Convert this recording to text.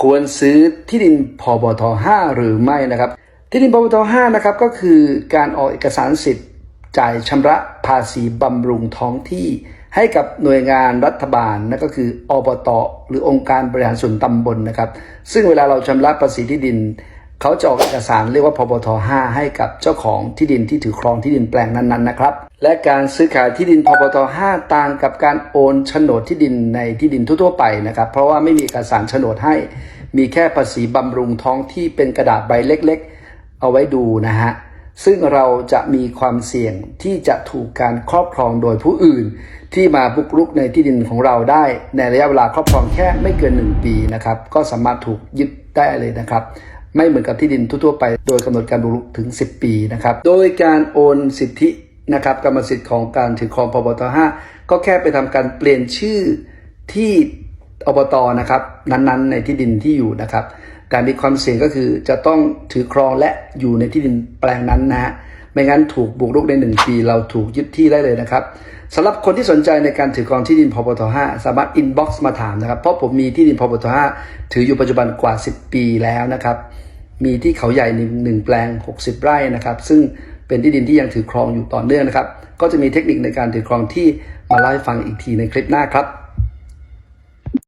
ควรซื้อที่ดินพบท 5 หรือไม่นะครับ ที่ดินพบท 5 นะครับก็คือการออกเอกสารสิทธิ์ จ่ายชำระภาษีบำรุงท้องที่ ให้กับหน่วยงานรัฐบาลนั่นก็คืออบต หรือองค์การบริหารส่วนตำบลนะครับ ซึ่งเวลาเราชำระภาษีที่ดิน เขาจะออกเอกสารเรียกว่าพบท5ให้กับเจ้าของที่ดินที่ถือครองที่ดินแปลงนั้นๆนะครับ และการซื้อขายที่ดินพบท5ต่างกับการโอนโฉนดที่ดินในที่ดินทั่วๆไปนะครับ เพราะว่าไม่มีเอกสารโฉนดให้ มีแค่ภาษีบำรุงท้องที่เป็นกระดาษใบเล็กๆ เอาไว้ดูนะฮะซึ่งเราจะมีความเสี่ยงที่จะถูกการครอบครองโดยผู้อื่น ที่มาบุกรุกในที่ดินของเราได้ ในระยะเวลาครอบครองแค่ไม่เกิน 1 ปีนะครับ ก็สามารถถูกยึดได้เลยนะครับ ไม่เหมือนกับที่ดินทั่วๆไป โดยกำหนดการบุรุกถึง 10 ปีนะครับโดยการโอนสิทธินะครับกรรมสิทธิ์ของการถือครองพบท5ก็แค่ไปทำการเปลี่ยนชื่อที่อบตนะครับนั้นๆ ในที่ดินที่อยู่นะครับ การมีความเสี่ยงก็คือจะต้องถือครองและอยู่ในที่ดินแปลงนั้นนะฮะ ไม่งั้นถูกบุกรุกในหนึ่งปี เราถูกยึดที่ได้เลยนะครับสำหรับคนที่สนใจในการถือครองที่ดินพบท5สามารถอินบ็อกซ์มาถามนะครับ เพราะผมมีที่ดินพบท5ถืออยู่ปัจจุบันกว่า 10 ปีแล้วนะครับ มีที่เขาใหญ่หนึ่งหนึ่งแปลง 60 ไร่นะครับ ซึ่งเป็นที่ดินที่ยังถือครองอยู่ต่อเนื่องนะครับ ก็จะมีเทคนิคในการถือครองที่มาเล่าให้ฟังอีกทีในคลิปหน้าครับ